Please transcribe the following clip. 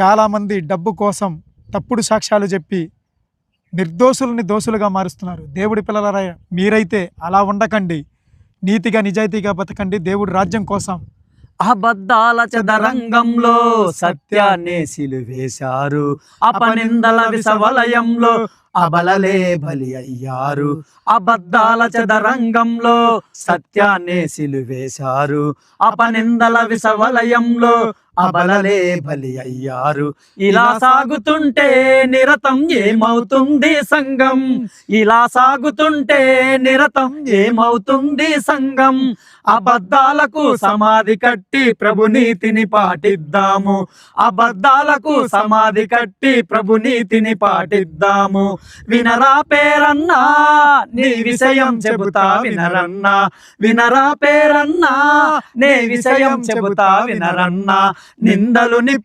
చాలామంది డబ్బు కోసం తప్పుడు సాక్ష్యాలు చెప్పి నిర్దోషుల్ని దోషులుగా మారుస్తున్నారు. దేవుడి పిల్లలరా మీరైతే అలా ఉండకండి. నీతిగా నిజాయితీగా బతకండి. దేవుడి రాజ్యం కోసం అబద్ధాల చదరంగంలో సత్యాన్ని సిలువేశారు. అపనిందల విసవలయంలో అబలలే బలి అయ్యారు. అబద్ధాల చదరంగంలో సత్యాన్నే సిలువేశారు. అపనిందల విషవలయంలో అబలలే బలి అయ్యారు. ఇలా సాగుతుంటే నిరతం ఏమవుతుంది సంఘం? ఇలా సాగుతుంటే నిరతం ఏమవుతుంది సంఘం? అబద్ధాలకు సమాధి కట్టి ప్రభు నీతిని పాటిద్దాము. అబద్ధాలకు సమాధి కట్టి ప్రభు నీతిని పాటిద్దాము. వినరా పేరన్నా నీ విషయం చెబుతా వినరన్నా. వినరా పేరన్నా నే విషయం చెబుతా వినరన్నా. నిందలు నిప్పు